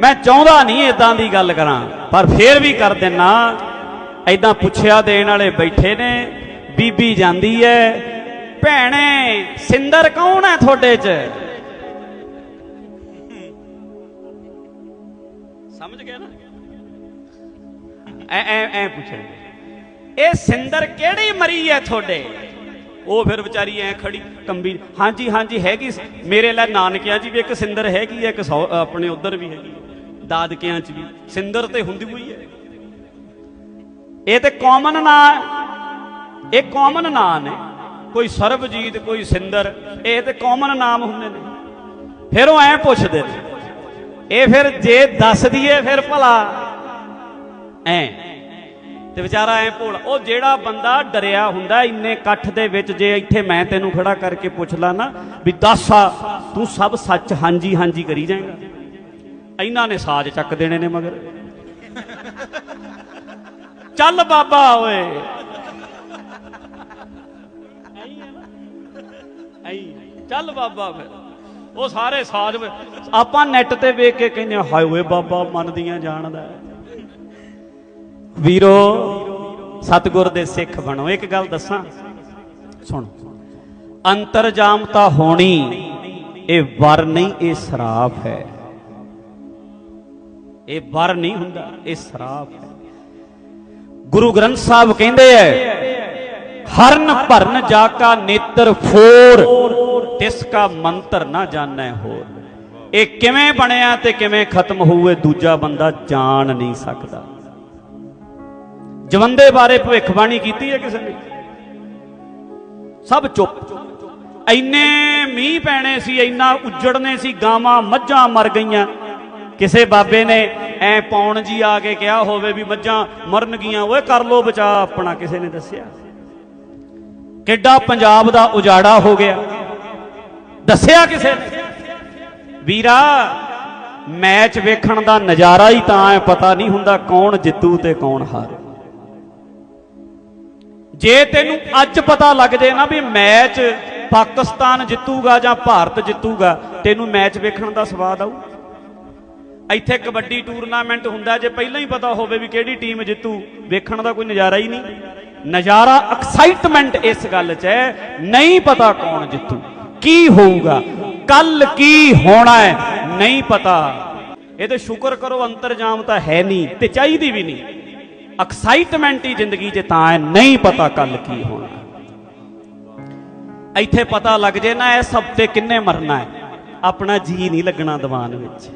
ਮੈਂ ਚਾਹੁੰਦਾ ਨਹੀਂ ਇਦਾਂ ਦੀ ਗੱਲ ਕਰਾਂ, ਪਰ ਫੇਰ ਵੀ ਕਰ ਦਿੰਨਾ। ਐਦਾਂ ਪੁੱਛਿਆ ਦੇਣ ਵਾਲੇ ਬੈਠੇ ਨੇ, ਬੀਬੀ ਜਾਂਦੀ ਐ, ਭੈਣੇ, ਸਿੰਦਰ ਕੌਣ ਹੈ ਤੁਹਾਡੇ 'ਚ? ਸਮਝ ਗਏ ਨਾ? ਐ ਐ ਐ ਪੁੱਛਣਗੇ ਇਹ ਸਿੰਦਰ ਕਿਹੜੀ ਮਰੀ ਐ ਤੁਹਾਡੇ? ਉਹ ਫਿਰ ਵਿਚਾਰੀ ਐ ਖੜੀ, ਕੰਬੀ ਹਾਂਜੀ ਹਾਂਜੀ, ਹੈਗੀ ਮੇਰੇ ਲੈ ਨਾਨਕਿਆਂ ਜੀ ਵੀ ਇੱਕ ਸਿੰਦਰ ਹੈਗੀ ਐ, ਇੱਕ ਸੌ- ਆਪਣੇ ਉਧਰ ਵੀ ਹੈਗੀ ਦਾਦਕਿਆਂ 'ਚ ਵੀ, ਸਿੰਦਰ ਤੇ ਹੁੰਦੀ ਹੋਈ ਹੈ। ਇਹ ਤੇ ਕਾਮਨ ਨਾਂ ਹੈ। ਇਹ ਕਾਮਨ ਨਾਂ ਨੇ। ਕੋਈ ਸਰਬਜੀਤ, ਕੋਈ ਸਿੰਦਰ, ਇਹ ਤੇ ਕਾਮਨ ਨਾਮ ਹੁੰਦੇ ਨੇ। ਫਿਰ ਉਹ ਐ ਪੁੱਛਦੇ ਨੇ, ਇਹ ਫਿਰ ਜੇ ਦੱਸ ਦਈਏ ਫਿਰ ਭਲਾ। ਐ। ਤੇ ਵਿਚਾਰਾ ਐ ਭੋਲਾ। ਉਹ ਜਿਹੜਾ ਬੰਦਾ ਡਰਿਆ ਹੁੰਦਾ ਇੰਨੇ ਇਕੱਠ ਦੇ ਵਿੱਚ, ਜੇ ਇੱਥੇ ਮੈਂ ਤੈਨੂੰ ਖੜਾ ਕਰਕੇ ਪੁੱਛ ਲਾ ਨਾ ਵੀ ਦੱਸ ਆ, ਤੂੰ ਸਭ ਸੱਚ ਹਾਂਜੀ ਹਾਂਜੀ ਕਰੀ ਜਾਏਗਾ। ਇਹਨਾਂ ਨੇ ਸਾਜ਼ ਚੱਕ ਦੇਣੇ ਨੇ ਮਗਰ। ਚੱਲ ਬਾਬਾ ਓਏ। ਐਂ ਚੱਲ ਬਾਬਾ ਫਿਰ। ਉਹ ਸਾਰੇ ਸਾਜ਼ ਆਪਾਂ ਨੈਟ ਤੇ ਵੇਖ ਕੇ ਕਹਿੰਦੇ ਹਾਂ, ਹਾਏ ਓਏ ਬਾਬਾ ਮੰਨਦੀਆਂ ਜਾਣਦਾ ਵੀਰੋ ਸਤਿਗੁਰ ਦੇ ਸਿੱਖ ਬਣੋ। ਇੱਕ ਗੱਲ ਦੱਸਾਂ। ਸੁਣ। ਅੰਤਰਜਾਮਤਾ ਹੋਣੀ ਇਹ ਵਰ ਨਹੀਂ ਇਹ ਸਰਾਪ ਹੈ। ਇਹ ਵਰ ਨਹੀਂ ਹੁੰਦਾ, ਇਹ ਸਰਾਪ ਹੈ। ਗੁਰੂ ਗ੍ਰੰਥ ਸਾਹਿਬ ਕਹਿੰਦੇ ਐ, ਹਰਨ ਭਰਨ ਜਾ ਕਾ ਨੇਤਰ ਫੋਰ, ਤਿਸ ਕਾ ਮੰਤਰ ਨਾ ਜਾਣੈ ਹੋਰ। ਇਹ ਕਿਵੇਂ ਬਣਿਆ ਤੇ ਕਿਵੇਂ ਖਤਮ ਹੋਊਏ ਦੂਜਾ ਬੰਦਾ ਜਾਣ ਨਹੀਂ ਸਕਦਾ। ਜਵੰਦੇ ਬਾਰੇ ਭਵਿੱਖਬਾਣੀ ਕੀਤੀ ਹੈ ਕਿਸੇ ਨੇ? ਸਭ ਚੁੱਪ। ਐਨੇ ਮੀਂਹ ਪੈਣੇ ਸੀ, ਇੰਨਾ ਉੱਜੜਨੇ ਸੀ, ਗਾਵਾਂ ਮੱਝਾਂ ਮਰ ਗਈਆਂ। ਕਿਸੇ ਬਾਬੇ ਨੇ ਐ ਪੌਣ ਜੀ ਆ ਕੇ ਕਿਹਾ ਹੋਵੇ ਵੀ ਮੱਝਾਂ ਮਰਨਗੀਆਂ ਓਏ ਕਰ ਲੋ ਬਚਾ, ਆਪਣਾ ਕਿਸੇ ਨੇ ਦੱਸਿਆ। ਕਿੱਡਾ ਪੰਜਾਬ ਦਾ ਉਜਾੜਾ ਹੋ ਗਿਆ। ਦੱਸਿਆ ਕਿਸੇ ਨੇ? ਵੀਰਾ, ਮੈਚ ਵੇਖਣ ਦਾ ਨਜ਼ਾਰਾ ਹੀ ਤਾਂ ਹੈ ਪਤਾ ਨਹੀਂ ਹੁੰਦਾ ਕੌਣ ਜਿੱਤੂ ਤੇ ਕੌਣ ਹਾਰੇ। ਜੇ ਤੈਨੂੰ ਅੱਜ ਪਤਾ ਲੱਗ ਜੇ ਨਾ ਵੀ ਮੈਚ ਪਾਕਿਸਤਾਨ ਜਿੱਤੂਗਾ ਜਾਂ ਭਾਰਤ ਜਿੱਤੂਗਾ, ਤੈਨੂੰ ਮੈਚ ਵੇਖਣ ਦਾ ਸਵਾਦ ਆਊ। ਇੱਥੇ ਕਬੱਡੀ ਟੂਰਨਾਮੈਂਟ ਹੁੰਦਾ, ਜੇ ਪਹਿਲਾਂ ਹੀ ਪਤਾ ਹੋਵੇ ਵੀ ਕਿਹੜੀ ਟੀਮ ਜਿੱਤੂ, ਵੇਖਣ ਦਾ ਕੋਈ ਨਜ਼ਾਰਾ ਹੀ ਨਹੀਂ। ਨਜ਼ਾਰਾ ਐਕਸਾਈਟਮੈਂਟ ਇਸ ਗੱਲ 'ਚ ਹੈ, ਨਹੀਂ ਪਤਾ ਕੌਣ ਜਿੱਤੂ, ਕੀ ਹੋਊਗਾ, ਕੱਲ ਕੀ ਹੋਣਾ ਹੈ, ਨਹੀਂ ਪਤਾ। ਇਹ ਤੇ ਸ਼ੁਕਰ ਕਰੋ, ਅੰਤਰਜਾਮ ਤਾਂ ਹੈ ਨਹੀਂ ਤੇ ਚਾਹੀਦੀ ਵੀ ਨਹੀਂ। ਐਕਸਾਈਟਮੈਂਟ ਹੀ ਜ਼ਿੰਦਗੀ 'ਚ ਤਾਂ ਹੈ, ਨਹੀਂ ਪਤਾ ਕੱਲ ਕੀ ਹੋਣਾ। ਇੱਥੇ ਪਤਾ ਲੱਗ ਜੇ ਨਾ, ਇਸ ਹਫ਼ਤੇ ਕਿੰਨੇ ਮਰਨਾ ਹੈ। ਆਪਣਾ ਜੀ ਨਹੀਂ ਲੱਗਣਾ ਦੀਵਾਨ ਵਿੱਚ।